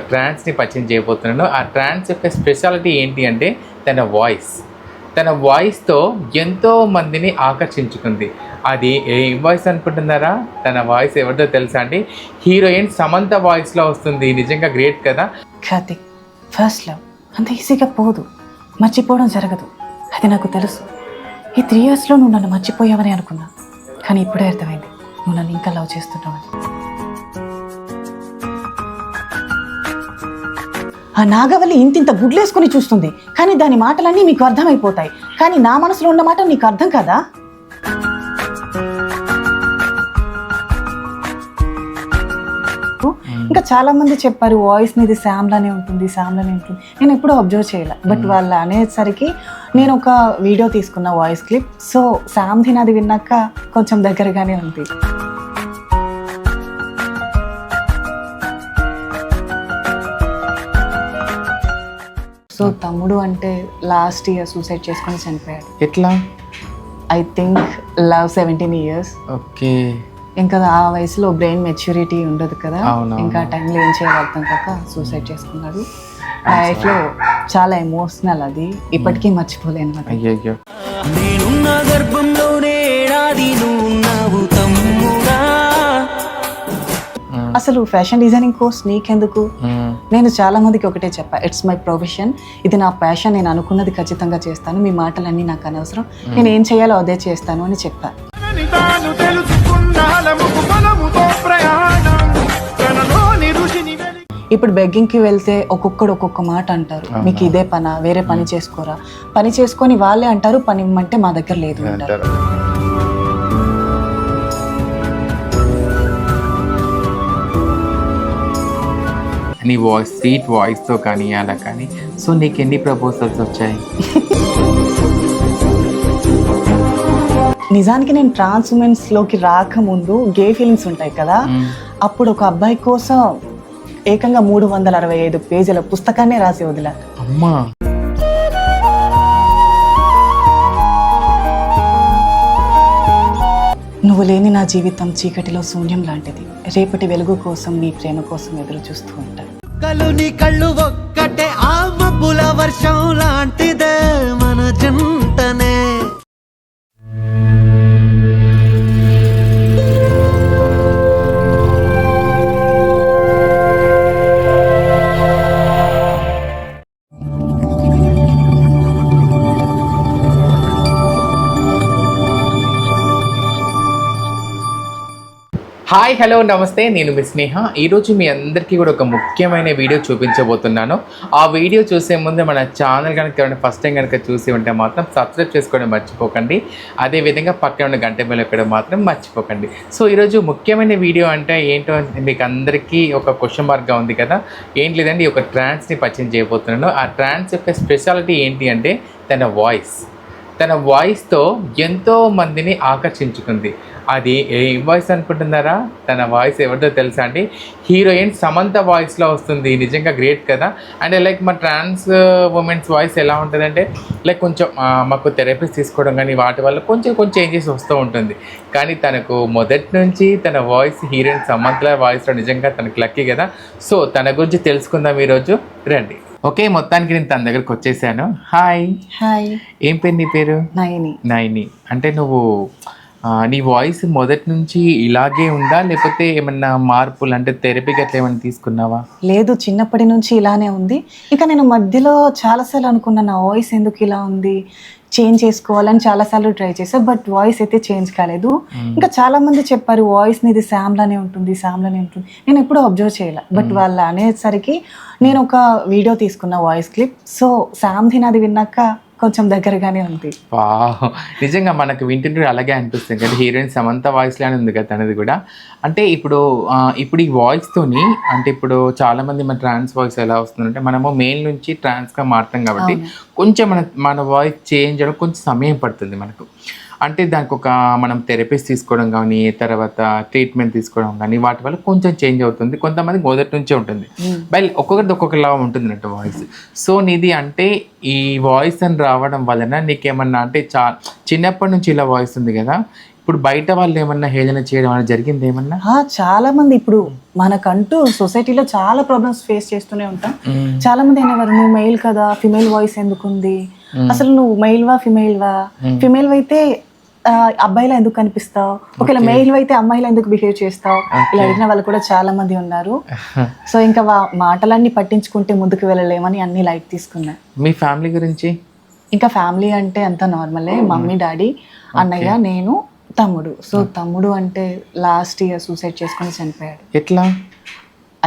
ట్రాన్స్ని పరిచయం చేయబోతున్నాను. ఆ ట్రాన్స్ యొక్క స్పెషాలిటీ ఏంటి అంటే తన వాయిస్ తన వాయిస్తో ఎంతో మందిని ఆకర్షించుకుంది. అది ఏ వాయిస్ అనుకుంటున్నారా? తన వాయిస్ ఎవరిదో తెలుసా అండి? హీరోయిన్ సమంత వాయిస్లో వస్తుంది. నిజంగా గ్రేట్ కదా? కార్తిక్ ఫస్ట్ లవ్ అంత ఈజీగా పోదు. మర్చిపోవడం జరగదు. అది నాకు తెలుసు. ఈ త్రీ ఇయర్స్లో నువ్వు నన్ను మర్చిపోయావని అనుకున్నా. కానీ ఇప్పుడే అర్థమైంది. నువ్వు నన్ను ఇంకా లవ్ చేస్తున్నావని. ఆ నాగవల్లి ఇంతింత గుడ్లేసుకుని చూస్తుంది. కానీ దాని మాటలన్నీ మీకు అర్థమైపోతాయి. కానీ నా మనసులో ఉన్న మాట నీకు అర్థం కదా? ఇంకా చాలా మంది చెప్పారు వాయిస్ నీది శామ్ లానే ఉంటుంది శామ్ లానే ఉంటుంది. నేను ఎప్పుడూ అబ్జర్వ్ చేయలే. బట్ వాళ్ళు అనేసరికి నేను ఒక వీడియో తీసుకున్న వాయిస్ క్లిప్ సో శామ్ ది నాది విన్నాక కొంచెం దగ్గరగానే ఉంది. సో తమ్ముడు అంటే లాస్ట్ ఇయర్ సూసైడ్ చేసుకొని చనిపోయాడు. ఎట్లా? I think love seventeen years okay. ఇంకా ఆ వయసులో బ్రెయిన్ మెచ్యూరిటీ ఉండదు కదా. ఇంకా టైంలో ఏం అర్థం కాక సూసైడ్ చేసుకున్నాడు. లైఫ్లో చాలా ఎమోషనల్ అది. ఇప్పటికీ మర్చిపోలేను అది. అయ్యయ్యో. అసలు ఫ్యాషన్ డిజైనింగ్ కోర్స్ నీకెందుకు. నేను చాలా మందికి ఒకటే చెప్పా ఇట్స్ మై ప్రొఫెషన్ ఇది నా ప్యాషన్ నేను అనుకున్నది ఖచ్చితంగా చేస్తాను. మీ మాటలన్నీ నాకు అనవసరం. నేను ఏం చేయాలో అదే చేస్తాను అని చెప్పా. ఇప్పుడు బెగ్గింగ్కి వెళ్తే ఒక్కొక్కడు ఒక్కొక్క మాట అంటారు. మీకు ఇదే పనా? వేరే పని చేసుకోరా? పని చేసుకొని వాళ్ళే అంటారు పని ఇమ్మంటే మా దగ్గర లేదు అంటారు. నీ వాయిస్ స్వీట్ వాయిస్తో కానీ అలా కానీ. సో నీకు ఎన్ని ప్రపోజల్స్ వచ్చాయి? నిజానికి నేను ట్రాన్స్ ఉమెన్స్లోకి రాకముందు గే ఫీలింగ్స్ ఉంటాయి కదా. అప్పుడు ఒక అబ్బాయి కోసం ఏకంగా మూడు వందల అరవై ఐదు పేజీల పుస్తకాన్నే రాసి వదిలా. అమ్మా. నువ్వు లేని నా జీవితం చీకటిలో శూన్యం లాంటిది. రేపటి వెలుగు కోసం నీ ప్రేమ కోసం ఎదురు చూస్తూ ఉంటా. కలు నీ కళ్ళు ఒక్కటే. ఆ మబ్బుల వర్షం లాంటిదే మన జంటనే. హాయ్ హలో నమస్తే. నేను మీ స్నేహ. ఈరోజు మీ అందరికీ కూడా ఒక ముఖ్యమైన వీడియో చూపించబోతున్నాను. ఆ వీడియో చూసే ముందు మన ఛానల్ కనుక ఫస్ట్ టైం కనుక చూసి ఉంటే మాత్రం సబ్స్క్రైబ్ చేసుకోవడం మర్చిపోకండి. అదేవిధంగా పక్కన ఉన్న గంట బెల్ ఎక్కడం మాత్రం మర్చిపోకండి. సో ఈరోజు ముఖ్యమైన వీడియో అంటే ఏంటో మీకు అందరికీ ఒక క్వశ్చన్ మార్క్గా ఉంది కదా? ఏం లేదండి ఒక ట్రాన్స్ని పరిచయం చేయబోతున్నాను. ఆ ట్రాన్స్ యొక్క స్పెషాలిటీ ఏంటి అంటే తన వాయిస్ తన వాయిస్తో ఎంతో మందిని ఆకర్షించుకుంది. అది ఏ వాయిస్ అనుకుంటున్నారా? తన వాయిస్ ఎవరిదో తెలుసా అండి? హీరోయిన్ సమంత వాయిస్లో వస్తుంది. నిజంగా గ్రేట్ కదా? అండ్ లైక్ మా ట్రాన్స్ ఉమెన్స్ వాయిస్ ఎలా ఉంటుందంటే లైక్ కొంచెం మాకు థెరపీస్ తీసుకోవడం కానీ వాటి వల్ల కొంచెం కొంచెం చేంజెస్ వస్తూ ఉంటుంది. కానీ తనకు మొదటి నుంచి తన వాయిస్ హీరోయిన్ సమంత వాయిస్లో నిజంగా తనకు లక్కీ కదా? సో తన గురించి తెలుసుకుందాం ఈరోజు. రండి. ఓకే మొత్తానికి నేను తన దగ్గరకు వచ్చేసాను. హాయ్ హాయ్ ఏం పేరు నీ పేరు? నయని. నైని అంటే నువ్వు నీ వాయిస్ మొదటి నుంచి ఇలాగే ఉందా? లేకపోతే ఏమన్నా మార్పులు అంటే థెరపీకి అట్లా ఏమైనా తీసుకున్నావా? లేదు చిన్నప్పటి నుంచి ఇలానే ఉంది. ఇంకా నేను మధ్యలో చాలాసార్లు అనుకున్నా నా వాయిస్ ఎందుకు ఇలా ఉంది? చేంజ్ చేసుకోవాలని చాలాసార్లు ట్రై చేసా బట్ వాయిస్ అయితే చేంజ్ కాలేదు. ఇంకా చాలా మంది చెప్పారు వాయిస్ నీది శామ్ లానే ఉంటుంది శామ్ లానే ఉంటుంది. నేను ఎప్పుడూ అబ్జర్వ్ చేయలే బట్ వాళ్ళు అనేసరికి నేను ఒక వీడియో తీసుకున్న వాయిస్ క్లిప్. సో శామ్ ది నాది విన్నాక కొంచెం దగ్గరగానే ఉంది. నిజంగా మనకు వింటుంటే అలాగే అనిపిస్తుంది. కదా హీరోయిన్ సమంత వాయిస్లానే ఉంది కదా తనది కూడా. అంటే ఇప్పుడు ఇప్పుడు ఈ వాయిస్తోని అంటే ఇప్పుడు చాలా మంది మన ట్రాన్స్ వాయిస్ ఎలా వస్తుందంటే మనము మెయిల్ నుంచి ట్రాన్స్గా మారుతాం కాబట్టి కొంచెం మన మన వాయిస్ చేంజ్ అవ్వడం కొంచెం సమయం పడుతుంది మనకు. అంటే దానికి ఒక మనం థెరపీస్ తీసుకోవడం కానీ తర్వాత ట్రీట్మెంట్ తీసుకోవడం కానీ వాటి వల్ల కొంచెం చేంజ్ అవుతుంది. కొంతమంది మొదటి నుంచే ఉంటుంది. బయలు ఒక్కొక్కరిది ఒక్కొక్కలా ఉంటుంది అన్నట్టు వాయిస్. సో నీది అంటే ఈ వాయిస్ అని రావడం వలన నీకేమన్నా అంటే చా చిన్నప్పటి నుంచి ఇలా వాయిస్ ఉంది కదా ఇప్పుడు బయట వాళ్ళు ఏమన్నా హేళన చేయడం అనేది జరిగింది ఏమన్నా? చాలా మంది ఇప్పుడు మనకంటూ సొసైటీలో చాలా ప్రాబ్లమ్స్ ఫేస్ చేస్తూనే ఉంటాం. చాలా మంది అనేవారు నువ్వు మెయిల్ కదా ఫిమేల్ వాయిస్ ఎందుకుంది? అసలు నువ్వు మెయిల్ వా ఫిమేల్ వా? ఫిమేల్ అయితే అబ్బాయిలా ఎందుకు కనిపిస్తావు? ఒకవేళ మెయిల్ అయితే అమ్మాయిలా ఎందుకు బిహేవ్ చేస్తావు? ఇలా అడిగిన వాళ్ళు కూడా చాలా మంది ఉన్నారు. సో ఇంకా మాటలన్నీ పట్టించుకుంటే ముందుకు వెళ్ళలేమని అన్ని లైట్ తీసుకున్నా. మీ ఫ్యామిలీ గురించి? ఇంకా ఫ్యామిలీ అంటే అంత నార్మలే. మమ్మీ డాడీ అన్నయ్య నేను తమ్ముడు. సో తమ్ముడు అంటే లాస్ట్ ఇయర్ సూసైడ్ చేసుకొని చనిపోయాడు. ఎట్లా?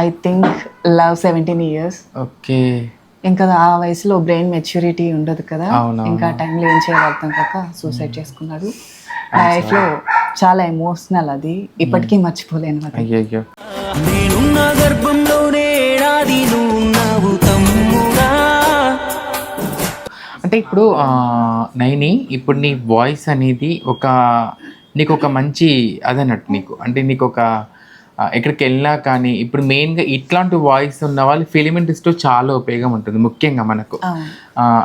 I think love seventeen years okay. ఇంకా ఆ వయసులో బ్రెయిన్ మెచ్యూరిటీ ఉండదు కదా. ఇంకా టైంలో ఏం చేయాలి అర్థం కాక సూసైడ్ చేసుకున్నాడు. నా లైఫ్లో చాలా ఎమోషనల్ అది. ఇప్పటికీ మర్చిపోలేను అది అయ్యయ్యో. నేనున్న గర్భంలోనే ఏడాది నువ్వు తమ్ముడా. అంటే ఇప్పుడు నైని ఇప్పుడు నీ వాయిస్ అనేది ఒక నీకు ఒక మంచి అదన్నట్టు నీకు. అంటే నీకు ఒక ఎక్కడికి వెళ్ళినా కానీ ఇప్పుడు మెయిన్గా ఇట్లాంటి వాయిస్ ఉన్న వాళ్ళు ఫిలిం ఇండస్ట్రీలో చాలా ఉపయోగం ఉంటుంది ముఖ్యంగా మనకు.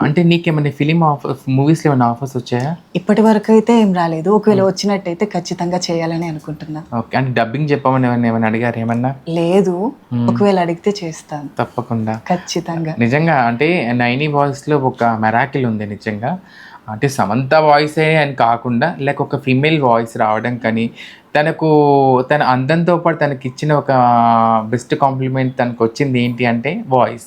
అంటే నీకేమైనా ఫిలిం ఆఫర్ మూవీస్లో ఏమైనా ఆఫర్స్ వచ్చాయా? ఇప్పటి వరకు అయితే ఏం రాలేదు. ఒకవేళ వచ్చినట్టయితే ఖచ్చితంగా చేయాలని అనుకుంటున్నా. ఓకే. అంటే డబ్బింగ్ చెప్పమని ఏమైనా ఏమైనా అడిగారు ఏమన్నా? లేదు. ఒకవేళ అడిగితే చేస్తాను. తప్పకుండా. ఖచ్చితంగా. నిజంగా అంటే నైనీ వాయిస్లో ఒక మెరాకిల్ ఉంది నిజంగా. అంటే సమంత వాయిసే అని కాకుండా లైక్ ఒక ఫీమేల్ వాయిస్ రావడం కానీ తనకు తన అందంతో పాటు తనకి ఇచ్చిన ఒక బెస్ట్ కాంప్లిమెంట్ తనకు వచ్చింది ఏంటి అంటే వాయిస్.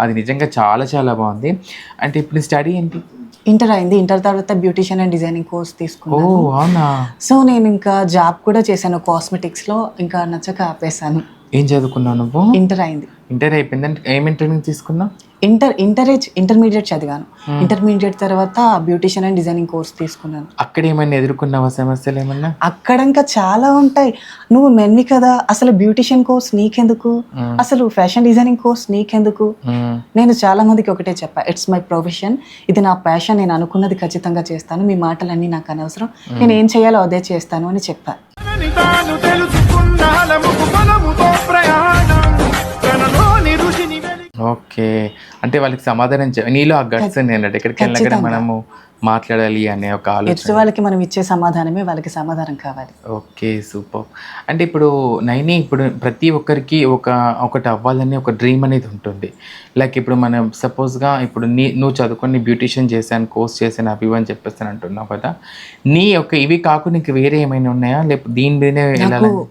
అది నిజంగా చాలా చాలా బాగుంది. అంటే ఇప్పుడు స్టడీ ఏంటి? ఇంటర్ అయింది. ఇంటర్ తర్వాత బ్యూటిషియన్ అండ్ డిజైనింగ్ కోర్స్ తీసుకున్నాను. సో నేను ఇంకా జాబ్ కూడా చేశాను కాస్మెటిక్స్లో. ఇంకా నచ్చక ఆపేశాను. ఏం చదువుకున్నావు నువ్వు? ఇంటర్ అయింది. ఇంటర్ అయిపోయింది అంటే ఏమేమి ట్రైనింగ్ తీసుకున్నావు ఇంటర్ ఇంటర్ ఇంటర్మీడియట్ చదివాను. ఇంటర్మీడియట్ తర్వాత బ్యూటిషియన్ అండ్ డిజైనింగ్ కోర్స్ తీసుకున్నాను. అక్కడ ఏమైనా ఎదుర్కొన్నావా సమస్యలు ఏమన్నా? అక్కడ ఇంకా చాలా ఉంటాయి. నువ్వు మెన్వి కదా అసలు బ్యూటిషియన్ కోర్స్ నీకెందుకు? అసలు ఫ్యాషన్ డిజైనింగ్ కోర్స్ నీకెందుకు? మ్మ్. నేను చాలా మందికి ఒకటే చెప్పా ఇట్స్ మై ప్రొఫెషన్ ఇది నా ప్యాషన్ నేను అనుకున్నది ఖచ్చితంగా చేస్తాను. మీ మాటలన్నీ నాకు అనవసరం. నేను ఏం చేయాలో అదే చేస్తాను అని చెప్పా. ఓకే. అంటే వాళ్ళకి సమాధానం చె- నీలో ఆ గట్స్ అన్నట్టు ఎక్కడికి వెళ్ళినా కూడా మనము మాట్లాడాలి అనే ఒక ఆలోచన. వాళ్ళకి మనం ఇచ్చే సమాధానమే వాళ్ళకి సమాధానం కావాలి. Okay super. అంటే ఇప్పుడు నైని ఇప్పుడు ప్రతి ఒక్కరికి ఒక ఒకటి అవ్వాలని ఒక డ్రీమ్ అనేది ఉంటుంది. లైక్ ఇప్పుడు మనం సపోజ్గా ఇప్పుడు నీ నువ్వు చదువుకొని బ్యూటిషియన్ చేశాను కోర్స్ చేశాను అవి అని చెప్పేస్తాను అంటున్నావు కదా. నీ యొక్క ఇవి కాకుండా ఇంక వేరే ఏమైనా ఉన్నాయా? లేకపోతే దీని మీదనే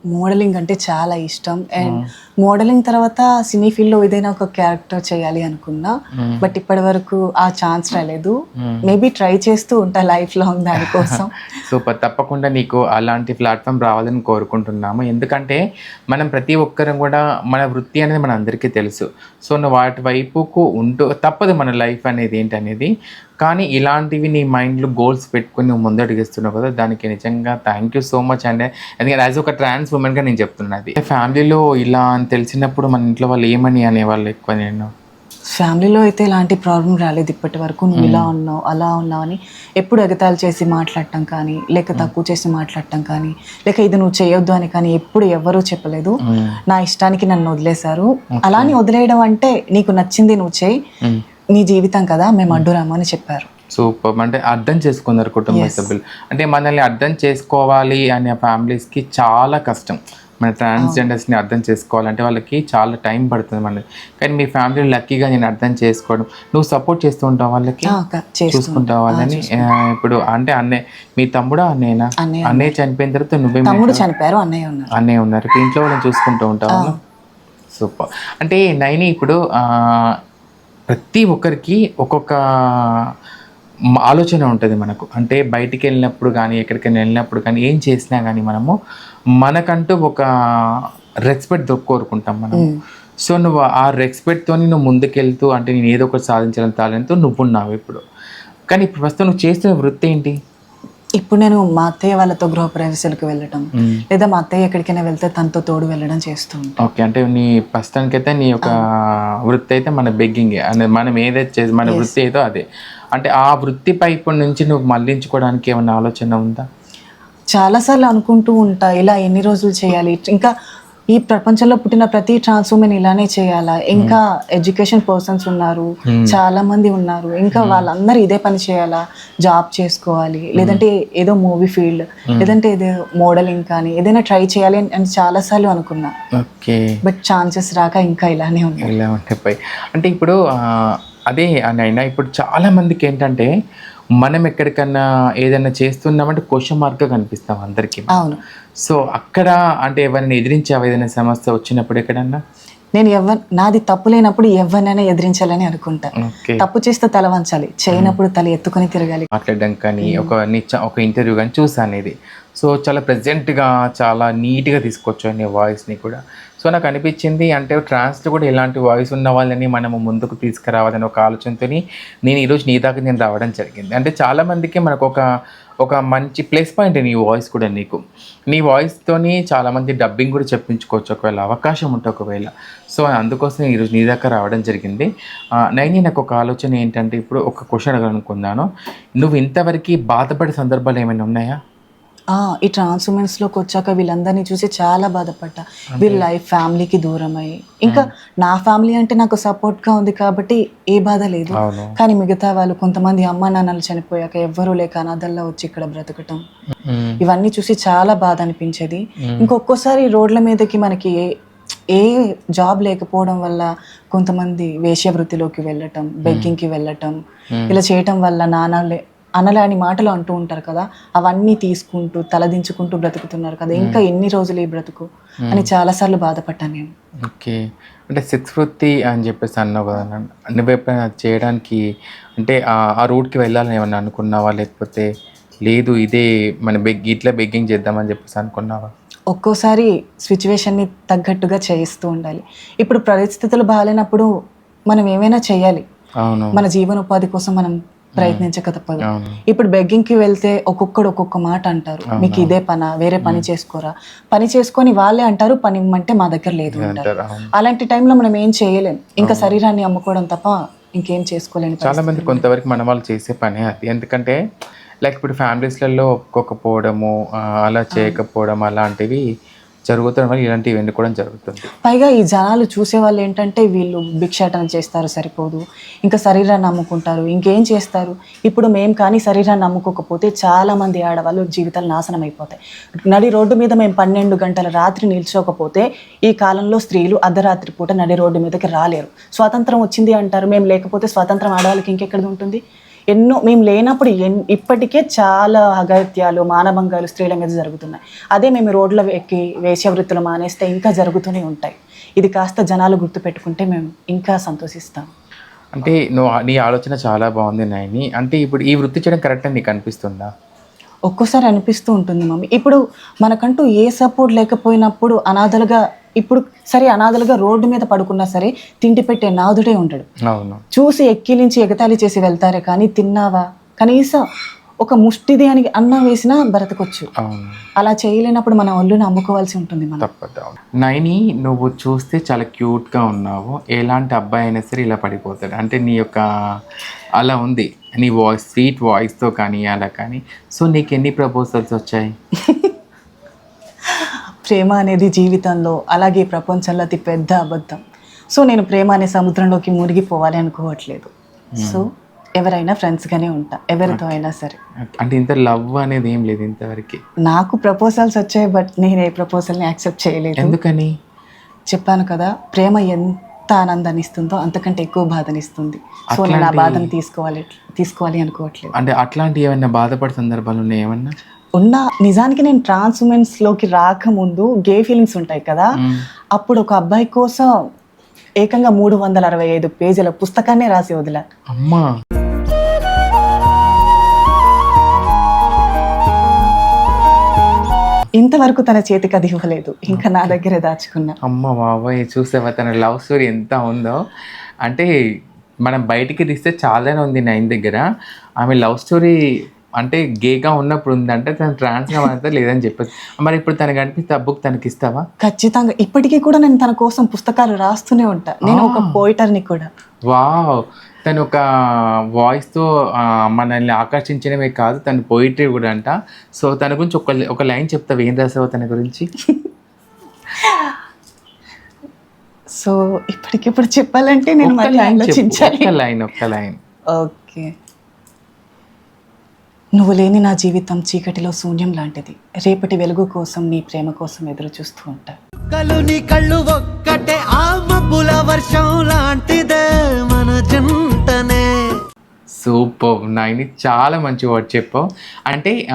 మోడలింగ్ అంటే చాలా ఇష్టం. అండ్ మోడలింగ్ తర్వాత సినీ ఫీల్డ్లో ఏదైనా ఒక క్యారెక్టర్ చేయాలి అనుకున్నా బట్ ఇప్పటి వరకు ఆ ఛాన్స్ రాలేదు. మేబీ ట్రై చేస్తూ ఉంటా లైఫ్ లాంగ్ దానికోసం. సూపర్. తప్పకుండా నీకు అలాంటి ప్లాట్ఫామ్ రావాలని కోరుకుంటున్నాము. ఎందుకంటే మనం ప్రతి ఒక్కరం కూడా మన వృత్తి అనేది మన అందరికీ తెలుసు. సో నువ్వు వాటి వైపుకు ఉంటూ తప్పదు మన లైఫ్ అనేది ఏంటనేది కానీ ఇలాంటివి నీ మైండ్లో గోల్స్ పెట్టుకుని నువ్వు ముందడుగిస్తున్నావు కదా దానికి నిజంగా థ్యాంక్ యూ సో మచ్ అండి ఎందుకంటే యాజ్ ఒక ట్రాన్స్ ఉమెన్గా నేను చెప్తున్నది. ఫ్యామిలీలో ఇలా అని తెలిసినప్పుడు మన ఇంట్లో వాళ్ళు ఏమని అనేవాళ్ళు ఎక్కువ నేను? ఫ్యామిలీలో అయితే ఎలాంటి ప్రాబ్లం రాలేదు ఇప్పటి వరకు. నువ్వు ఇలా ఉన్నావు అలా ఉన్నావు అని ఎప్పుడు ఎగతాళి చేసి మాట్లాడటం కానీ లేక తక్కువ చేసి మాట్లాడటం కానీ లేక ఇది నువ్వు చేయొద్దు అని కానీ ఎప్పుడు ఎవ్వరూ చెప్పలేదు. నా ఇష్టానికి నన్ను వదిలేశారు. అలా అని వదిలేయడం అంటే నీకు నచ్చింది నువ్వు చేయి. నీ జీవితం కదా మేము అడ్డురాము అని చెప్పారు. సూపర్. అంటే అర్థం చేసుకున్నారు కుటుంబ సభ్యులు. అంటే మనల్ని అర్థం చేసుకోవాలి అనే ఫ్యామిలీస్కి చాలా కష్టం. మన ట్రాన్స్జెండర్స్ని అర్థం చేసుకోవాలంటే వాళ్ళకి చాలా టైం పడుతుంది మనకి. కానీ మీ ఫ్యామిలీ లక్కీగా నేను అర్థం చేసుకోవడం నువ్వు సపోర్ట్ చేస్తూ ఉంటావు వాళ్ళకి? చూసుకుంటావు వాళ్ళని? ఇప్పుడు అంటే అన్నయ్య మీ తమ్ముడా అన్నయ్యనా? అన్నయ్య అన్నయ్య చనిపోయిన తర్వాత నువ్వే తమ్ముడు చనిపోయారు అన్నయ్య ఉన్నారు. అన్నయ్య ఉన్నారు. ఇంట్లో వాళ్ళని చూసుకుంటూ ఉంటావు సూపర్. అంటే నైని ఇప్పుడు ప్రతి ఒక్కరికి ఒక్కొక్క ఆలోచన ఉంటుంది మనకు. అంటే బయటికి వెళ్ళినప్పుడు కానీ ఎక్కడికైనా వెళ్ళినప్పుడు కానీ ఏం చేసినా కానీ మనము మనకంటూ ఒక రెస్పెక్ట్ కోరుకుంటాం మనం సో నువ్వు ఆ రెస్పెక్ట్తోని నువ్వు ముందుకెళ్తూ అంటే నేను ఏదో ఒకటి సాధించాలని తాలెంతో నువ్వు ఉన్నావు ఇప్పుడు. కానీ ఇప్పుడు ప్రస్తుతం నువ్వు చేస్తున్న వృత్తి ఏంటి? ఇప్పుడు నేను మా అత్తయ్య వాళ్ళతో గృహప్రవేశాలకు వెళ్ళటం. లేదా మా అత్తయ్య ఎక్కడికైనా వెళ్తే తనతో తోడు వెళ్ళడం చేస్తూ ఓకే అంటే నీ ప్రస్తుతానికైతే నీ యొక్క వృత్తి అయితే మన బెగ్గింగ్ అంటే మనం ఏదైతే మన వృత్తి ఏదో అదే. అంటే ఆ వృత్తి పైపు నుంచి నువ్వు మళ్ళించుకోవడానికి ఏమైనా ఆలోచన ఉందా? చాలాసార్లు అనుకుంటూ ఉంటా ఇలా ఎన్ని రోజులు చేయాలి? ఇంకా ఈ ప్రపంచంలో పుట్టిన ప్రతి ట్రాన్స్ ఉమెన్ ఇలానే చేయాలా? ఇంకా ఎడ్యుకేషన్ పర్సన్స్ ఉన్నారు చాలా మంది ఉన్నారు. ఇంకా వాళ్ళందరూ ఇదే పని చేయాలా? జాబ్ చేసుకోవాలి లేదంటే ఏదో మూవీ ఫీల్డ్ లేదంటే ఏదో మోడలింగ్ కానీ ఏదైనా ట్రై చేయాలి అని- అని చాలాసార్లు అనుకున్నా. బట్ ఛాన్సెస్ రాక ఇంకా ఇలానే ఉన్నాయి అంటే ఇప్పుడు అదే నైనా ఇప్పుడు చాలా మందికి ఏంటంటే మనం ఎక్కడికన్నా ఏదైనా చేస్తున్నామంటే క్వశ్చన్ మార్క్గా కనిపిస్తాం అందరికీ. అవును. సో అక్కడ అంటే ఎవరిని ఎదిరించావా? ఏదైనా సమస్య వచ్చినప్పుడు ఎక్కడన్నా? నేను ఎవ నాది తప్పు లేనప్పుడు ఎవరినైనా ఎదిరించాలని అనుకుంటా. ఓకే. తప్పు చేస్తే తల వంచాలి. చేయనప్పుడు తల ఎత్తుకొని తిరగాలి. మాట్లాడడం కానీ ఒక నిచ్చ ఒక ఇంటర్వ్యూ కానీ చూసాను ఇది సో చాలా ప్రెజెంట్గా చాలా నీట్గా తీసుకొచ్చాను నీ వాయిస్ని కూడా. సో నాకు అనిపించింది అంటే ట్రాన్స్లో కూడా ఇలాంటి వాయిస్ ఉన్న వాళ్ళని మనము ముందుకు తీసుకురావాలని ఒక ఆలోచనతోని నేను ఈరోజు నీ దాకా నేను రావడం జరిగింది. అంటే చాలామందికి మనకు ఒక ఒక మంచి ప్లస్ పాయింట్ నీ వాయిస్ కూడా నీకు. నీ వాయిస్తోని చాలామంది డబ్బింగ్ కూడా చెప్పించుకోవచ్చు ఒకవేళ అవకాశం ఉంటే ఒకవేళ. సో అందుకోసం ఈరోజు నీ దాకా రావడం జరిగింది. నైని నాకు ఒక ఆలోచన ఏంటంటే ఇప్పుడు ఒక క్వశ్చన్ అడగాలనుకున్నాను. నువ్వు ఇంతవరకు బాధపడే సందర్భాలు ఏమైనా ఉన్నాయా? ఈ ట్రాన్స్ ఉమెన్స్లోకి వచ్చాక వీళ్ళందరినీ చూసి చాలా బాధపడ్డా. వీళ్ళ లైఫ్ ఫ్యామిలీకి దూరం అయ్యి ఇంకా నా ఫ్యామిలీ అంటే నాకు సపోర్ట్గా ఉంది కాబట్టి ఏ బాధ లేదు. కానీ మిగతా వాళ్ళు కొంతమంది అమ్మ నాన్నలు చనిపోయాక ఎవ్వరూ లేక అనాథల్లో వచ్చి ఇక్కడ బ్రతకటం. ఇవన్నీ చూసి చాలా బాధ అనిపించేది. ఇంకొక్కోసారి రోడ్ల మీదకి మనకి ఏ ఏ జాబ్ లేకపోవడం వల్ల కొంతమంది వేశ్యవృత్తిలోకి వెళ్ళటం బెగ్గింగ్కి వెళ్ళటం ఇలా చేయటం వల్ల నాన్నలే అనలాని మాటలు అంటూ ఉంటారు కదా అవన్నీ తీసుకుంటూ తలదించుకుంటూ బ్రతుకుతున్నారు కదా ఇంకా ఎన్ని రోజులు ఈ బ్రతుకు అని చాలాసార్లు బాధపడ్డాను నేను. ఓకే. అంటే సెక్స్ వృత్తి అని చెప్పేసి అన్నావు కదా. నువ్వు ఎప్పుడైనా చేయడానికి అంటే ఆ- రూట్కి వెళ్ళాలని ఏమన్నా అనుకున్నావా? లేకపోతే లేదు ఇదే మన బెగ్ ఇట్లా బెగ్గింగ్ చేద్దామని చెప్పేసి అనుకున్నావా? ఒక్కోసారి సిచ్యువేషన్ని తగ్గట్టుగా చేయిస్తూ ఉండాలి. ఇప్పుడు పరిస్థితులు బాగాలేనప్పుడు మనం ఏమైనా చేయాలి. అవును. మన జీవనోపాధి కోసం మనం ప్రయత్నించక తప్పదు. ఇప్పుడు బెగ్గింగ్కి వెళ్తే ఒక్కొక్కడు ఒక్కొక్క మాట అంటారు. మీకు ఇదే పనా? వేరే పని చేసుకోరా? పని చేసుకొని వాళ్ళే అంటారు పని ఇమ్మంటే మా దగ్గర లేదు అంటారు అలాంటి టైంలో మనం ఏం చేయలేం. ఇంకా శరీరాన్ని అమ్ముకోవడం తప్ప ఇంకేం చేసుకోలేని చాలా మంది కొంతవరకు మన వాళ్ళు చేసే పనే అది. ఎందుకంటే లైక్ ఇప్పుడు ఫ్యామిలీస్లలో ఒప్పుకోకపోవడము అలా చేయకపోవడం అలాంటివి జరుగుతుండడం వల్ల ఇలాంటివి ఎన్నుకోవడం జరుగుతుంది. పైగా ఈ జనాలు చూసే వాళ్ళు ఏంటంటే వీళ్ళు భిక్షాటన చేస్తారు సరిపోదు. ఇంకా శరీరాన్ని అమ్ముకుంటారు ఇంకేం చేస్తారు? ఇప్పుడు మేము కానీ శరీరాన్ని అమ్ముకోకపోతే చాలా మంది ఆడవాళ్ళు జీవితాలు నాశనం అయిపోతాయి. నడి రోడ్డు మీద మేము పన్నెండు గంటల రాత్రి నిల్చోకపోతే ఈ కాలంలో స్త్రీలు అర్ధరాత్రి పూట నడి రోడ్డు మీదకి రాలేరు. స్వాతంత్రం వచ్చింది అంటారు. మేము లేకపోతే స్వాతంత్రం ఆడవాళ్ళకి ఇంకెక్కడిది ఉంటుంది? ఎన్నో మేము లేనప్పుడు ఎన్ ఇప్పటికే చాలా అగత్యాలు మానభంగాలు స్త్రీల మీద జరుగుతున్నాయి. అదే మేము రోడ్ల ఎక్కి వేశ్యవృత్తులు మానేస్తే ఇంకా జరుగుతూనే ఉంటాయి. ఇది కాస్త జనాలు గుర్తుపెట్టుకుంటే మేము ఇంకా సంతోషిస్తాం. అంటే నువ్వు నీ ఆలోచన చాలా బాగుంది నాయని. అంటే ఇప్పుడు ఈ వృత్తి చేయడం కరెక్ట్ అని నీకు అనిపిస్తుందా? ఒక్కోసారి అనిపిస్తూ ఉంటుంది మమ్మీ. ఇప్పుడు మనకంటూ ఏ సపోర్ట్ లేకపోయినప్పుడు అనాథలుగా ఇప్పుడు సరే అనాథలుగా రోడ్డు మీద పడుకున్నా సరే తిండి పెట్టే నాదుడే ఉంటాడు. చూసి ఎక్కిలించి ఎగతాళి చేసి వెళ్తారే కానీ తిన్నావా? కనీసం ఒక ముష్టిది అని అన్నం వేసినా బ్రతకొచ్చు. అలా చేయలేనప్పుడు మన ఒళ్ళుని అమ్ముకోవాల్సి ఉంటుంది తప్పదు. నైని నువ్వు చూస్తే చాలా క్యూట్గా ఉన్నావు. ఎలాంటి అబ్బాయి అయినా సరే ఇలా పడిపోతాడు. అంటే నీ యొక్క అలా ఉంది. నీ వాయిస్ స్వీట్ వాయిస్తో కానీ అలా కానీ. సో నీకు ఎన్ని ప్రపోజల్స్ వచ్చాయి? ప్రేమ అనేది జీవితంలో అలాగే ప్రపంచంలో అతి పెద్ద అబద్ధం. సో నేను ప్రేమ అనే సముద్రంలోకి మునిగిపోవాలి అనుకోవట్లేదు. సో ఎవరైనా ఫ్రెండ్స్గానే ఉంటా ఎవరితో అయినా సరే. అంటే ఇంత లవ్ అనేది ఏం లేదు ఇంతవరకు. నాకు ప్రపోజల్స్ వచ్చాయి బట్ నేను ఏ ప్రపోజల్ని యాక్సెప్ట్ చేయలేదు. ఎందుకని? చెప్పాను కదా ప్రేమ ఎంత ఆనందాన్ని ఇస్తుందో అంతకంటే ఎక్కువ బాధనిస్తుంది సో నేను ఆ బాధను తీసుకోవాలి తీసుకోవాలి అనుకోవట్లేదు. అంటే అట్లాంటి ఏమైనా బాధపడే సందర్భాలు ఉన్నాయి ఏమన్నా? ఉన్న నిజానికి నేను ట్రాన్స్ ఉమెన్స్లోకి రాకముందు గే ఫీలింగ్స్ ఉంటాయి కదా అప్పుడు ఒక అబ్బాయి కోసం ఏకంగా మూడు వందల అరవై ఐదు పేజీల పుస్తకాన్నే రాసి వదిలా. అమ్మా. ఇంతవరకు తన చేతికి అది ఇవ్వలేదు. ఇంకా నా దగ్గరే దాచుకున్నా. అమ్మ బాబాయ్ చూసావా తన లవ్ స్టోరీ ఎంత ఉందో? అంటే మనం బయటికి తీస్తే చాలానే ఉంది నైన్ దగ్గర. ఆమె లవ్ స్టోరీ అంటే గేగా ఉన్నప్పుడు ఉందంటే తను ట్రాన్స్గా అంతా లేదని చెప్పేసి మరి ఇప్పుడు తనకు అనిపిస్తే ఆ బుక్ తనకి ఇస్తావా ఖచ్చితంగా. ఇప్పటికీ కూడా నేను తన కోసం పుస్తకాలు రాస్తూనే ఉంటా. నేను ఒక పోయిటర్ని కూడా. వావ్. తను ఒక వాయిస్తో మనల్ని ఆకర్షించడమే కాదు తను పోయిటరీ కూడా అంట. సో తన గురించి ఒక ఒక లైన్ చెప్తావు ఏం రాసావో తన గురించి. సో ఇప్పటికిప్పుడు చెప్పాలంటే నేను మళ్ళీ లైన్ ఒక్క లైన్ ఒక్క లైన్. ఓకే. నువ్వు లేని నా జీవితం చీకటిలో శూన్యం లాంటిది. రేపటి వెలుగు కోసం నీ ప్రేమ కోసం ఎదురు చూస్తూ ఉంటా. కలు నీ కళ్ళు ఒక్కటే ఆ మబ్బుల వర్షం లాంటిదే మన జంటనే సూపర్. నైన్ చాలా మంచి వర్డ్ చెప్పావు. అంటే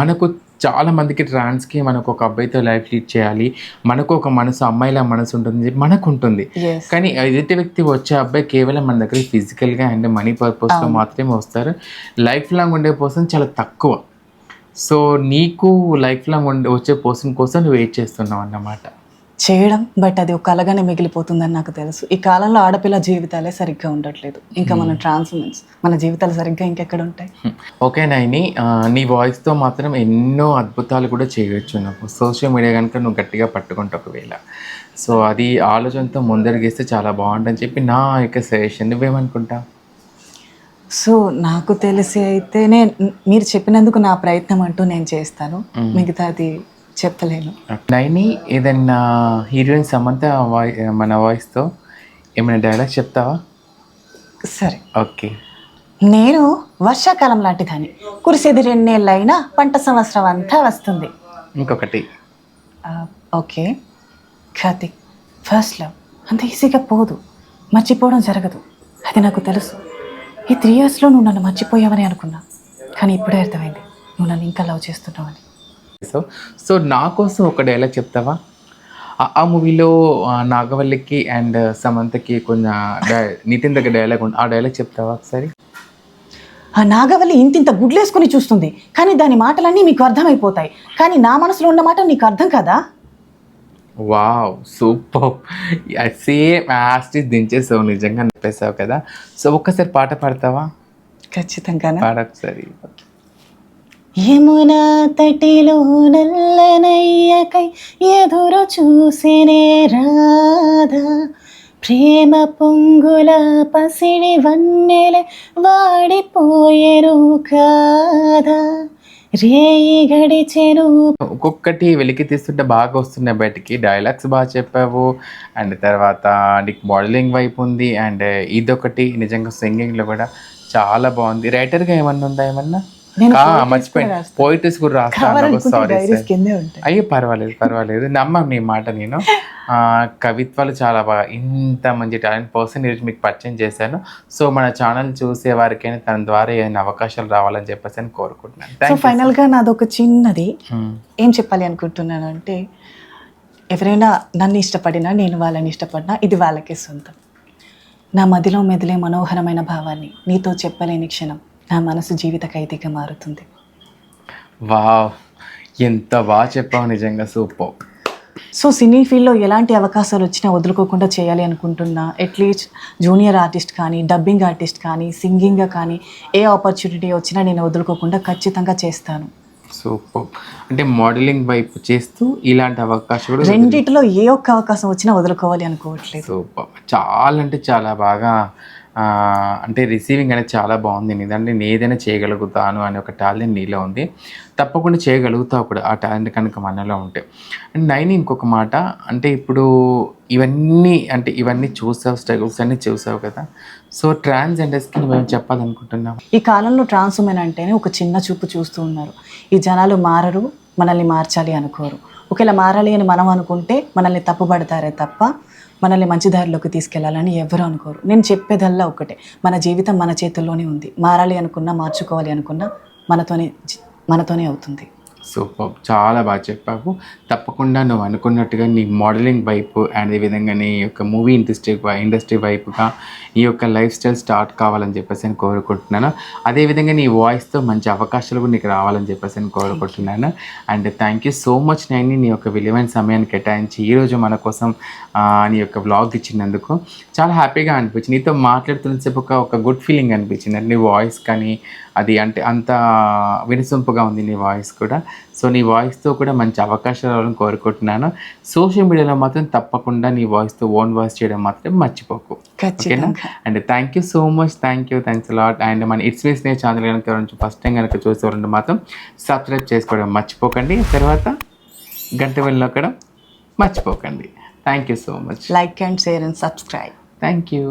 మనకు చాలా మందికి ట్రాన్స్కి మనకు ఒక అబ్బాయితో లైఫ్ లీడ్ చేయాలి. మనకు ఒక మనసు అమ్మాయిల మనసు ఉంటుంది. మనకు ఉంటుంది. కానీ ఎదుటి వ్యక్తి వచ్చే అబ్బాయి కేవలం మన దగ్గర ఫిజికల్గా అండ్ మనీ పర్పస్లో మాత్రమే వస్తారు. లైఫ్ లాంగ్ ఉండే పర్సన్ చాలా తక్కువ. సో నీకు లైఫ్ లాంగ్ ఉండే వచ్చే పర్సన్ కోసం నువ్వు వెయిట్ చేస్తున్నావు అన్నమాట? చేయడం బట్ అది ఒక కలగానే మిగిలిపోతుందని నాకు తెలుసు. ఈ కాలంలో ఆడపిల్ల జీవితాలే సరిగ్గా ఉండట్లేదు. ఇంకా మన ట్రాన్స్మెన్స్ మన జీవితాలు సరిగ్గా ఇంకెక్కడ ఉంటాయి ఓకే నైని ఆ, నీ వాయిస్తో మాత్రం ఎన్నో అద్భుతాలు కూడా చేయొచ్చు నాకు. సోషల్ మీడియా కనుక నువ్వు గట్టిగా పట్టుకుంటావు ఒకవేళ. సో అది ఆలోచనతో ముందరిగేస్తే చాలా బాగుంటుందని చెప్పి నా యొక్క సజెషన్. నువ్వేమనుకుంటావు సో నాకు తెలిసి అయితే నేను మీరు చెప్పినందుకు నా ప్రయత్నం అంటూ నేను చేస్తాను. మిగతాది చెప్పలేను. నైని ఏదన్నా హీరోయిన్ సమంత వాయి మన వాయిస్తో ఏమైనా డైలాగ్ చెప్తావా? సరే. ఓకే నేను వర్షాకాలం లాంటి దాన్ని. కురిసేది రెండేళ్ళైనా పంట సంవత్సరం అంతా వస్తుంది. ఇంకొకటి. ఓకే. కార్తిక్ ఫస్ట్ లవ్ అంత ఈజీగా పోదు. మర్చిపోవడం జరగదు. అది నాకు తెలుసు. ఈ త్రీ ఇయర్స్లో నువ్వు నన్ను మర్చిపోయావని అనుకున్నా. కానీ ఇప్పుడే అర్థమైంది. నువ్వు నన్ను ఇంకా లవ్ చేస్తున్నావని. సో సో నా కోసం ఒక డైలాగ్ చెప్తావా? ఆ- మూవీలో నాగవల్లికి అండ్ సమంతకి కొంచెం నితిన్ దగ్గర డైలాగ్ ఉంది ఆ డైలాగ్ చెప్తావా ఒకసారి? ఆ నాగవల్లి ఇంతింత గుడ్లేసుకుని చూస్తుంది. కానీ దాని మాటలన్నీ మీకు అర్థమైపోతాయి. కానీ నా మనసులో ఉన్న మాట నీకు అర్థం కదా? Wow super. Same as it is దించేసావు నిజంగా చెప్పేసావు కదా. సో ఒక్కసారి పాట పాడతావా? ఖచ్చితంగానే? పాడ ఒకసారి యమునా తటిలో నల్లనయ్యకై ఎదురు చూసినే రాధా. ప్రేమ పొంగుల పసిడి వన్నెలే వాడిపోయేరు కాదా. రేయి గడిచెను. ఒక్కొక్కటి వెలికి తీస్తుంటే బాగా వస్తున్నాయి బయటికి. డైలాగ్స్ బాగా చెప్పావు. అండ్ తర్వాత నీకు మోడలింగ్ వైపు ఉంది. అండ్ ఇదొకటి నిజంగా సింగింగ్లో కూడా చాలా బాగుంది. రైటర్గా ఏమన్నా ఉందా ఏమన్నా? పోయిటరీస్ కూడా రాస్తాను. సారీ అయ్యో పర్వాలేదు పర్వాలేదు. నమ్మ నీ మాట నేను. కవిత్వాలు చాలా బాగా ఇంత మంచి టాలెంట్ పర్సన్ ఈరోజు మీకు పరిచయం చేశాను. సో మన ఛానల్ చూసే వారికైనా తన ద్వారా ఏదైనా అవకాశాలు రావాలని చెప్పేసి అని కోరుకుంటున్నాను. ఫైనల్గా నాదొక చిన్నది. ఏం చెప్పాలి అనుకుంటున్నాను అంటే ఎవరైనా నన్ను ఇష్టపడినా నేను వాళ్ళని ఇష్టపడినా ఇది వాళ్ళకే సొంతం. నా మదిలో మెదిలే మనోహరమైన భావాన్ని నీతో చెప్పలేని క్షణం. నా మనసు జీవిత ఖైదీగా మారుతుంది. వావ్. ఎంత బాగా చెప్పావు నిజంగా. సూపర్. సో సినీ ఫీల్డ్లో ఎలాంటి అవకాశాలు వచ్చినా వదులుకోకుండా చేయాలి అనుకుంటున్నా అట్లీస్ట్ జూనియర్ ఆర్టిస్ట్ కానీ డబ్బింగ్ ఆర్టిస్ట్ కానీ సింగింగ్గా కానీ ఏ ఆపర్చునిటీ వచ్చినా నేను వదులుకోకుండా ఖచ్చితంగా చేస్తాను. సూపర్. అంటే మోడలింగ్ వైపు చేస్తూ ఇలాంటి అవకాశం కూడా రెండిటిలో ఏ ఒక్క అవకాశం వచ్చినా వదులుకోవాలి అనుకోవట్లేదు. సూపర్. చాలా అంటే చాలా బాగా అంటే రిసీవింగ్ అనేది చాలా బాగుంది. నీదంటే నేను ఏదైనా చేయగలుగుతాను అనే ఒక టాలెంట్ నీలో ఉంది. తప్పకుండా చేయగలుగుతావు కూడా. ఆ టాలెంట్ కనుక మనలో ఉంటే. అండ్ నైన్ ఇంకొక మాట అంటే ఇప్పుడు ఇవన్నీ అంటే ఇవన్నీ చూసావు స్ట్రగుల్స్ అన్నీ చూసావు కదా. సో ట్రాన్స్జెండర్స్కి మేము చెప్పాలనుకుంటున్నాం ఈ కాలంలో ట్రాన్స్ ఉమెన్ అంటేనే ఒక చిన్న చూపు చూస్తూ ఉన్నారు. ఈ జనాలు మారరు మనల్ని మార్చాలి అనుకోరు. ఒకవేళ మారాలి అని మనం అనుకుంటే మనల్ని తప్పుపడతారే తప్ప మనల్ని మంచి దారిలోకి తీసుకెళ్ళాలని ఎవరు అనుకోరు. నేను చెప్పేదల్లా ఒకటే మన జీవితం మన చేతుల్లోనే ఉంది. మారాలి అనుకున్నా మార్చుకోవాలి అనుకున్నా మనతోనే మనతోనే అవుతుంది. సూపర్ చాలా బాగా చెప్పావు. తప్పకుండా నువ్వు అనుకున్నట్టుగా నీ మోడలింగ్ వైపు అండ్ విధంగా నీ యొక్క మూవీ ఇండస్ట్రీ ఇండస్ట్రీ వైపుగా ఈ యొక్క లైఫ్ స్టైల్ స్టార్ట్ కావాలని చెప్పేసి నేను కోరుకుంటున్నాను. అదేవిధంగా నీ వాయిస్తో మంచి అవకాశాలు కూడా నీకు రావాలని చెప్పేసి నేను కోరుకుంటున్నాను. And thank you so much Naini నీ యొక్క విలువైన సమయాన్ని కేటాయించి ఈరోజు మన కోసం నీ యొక్క వ్లాగ్ ఇచ్చినందుకు. చాలా హ్యాపీగా అనిపించింది. నీతో మాట్లాడుతున్నసేపు ఒక ఒక గుడ్ ఫీలింగ్ అనిపించింది. నీ వాయిస్ కానీ అది అంటే అంత వినసొంపుగా ఉంది నీ వాయిస్ కూడా. సో నీ వాయిస్తో కూడా మంచి అవకాశాలు రావాలని కోరుకుంటున్నాను. సోషల్ మీడియాలో మాత్రం తప్పకుండా నీ వాయిస్తో ఓన్ వాయిస్ చేయడం మాత్రం మర్చిపోకు. ఓకేనా? ఖచ్చితంగా and thank you so much thank you thanks lot and మన ఇట్స్ మీ స్నేహ ఛానల్ కనుక ఫస్ట్ టైం కనుక చూసేవారంటే మాత్రం సబ్స్క్రైబ్ చేసుకోవడం మర్చిపోకండి. తర్వాత గంట వెళ్ళి నొక్కడం మర్చిపోకండి. Thank you so much like and share and subscribe thank you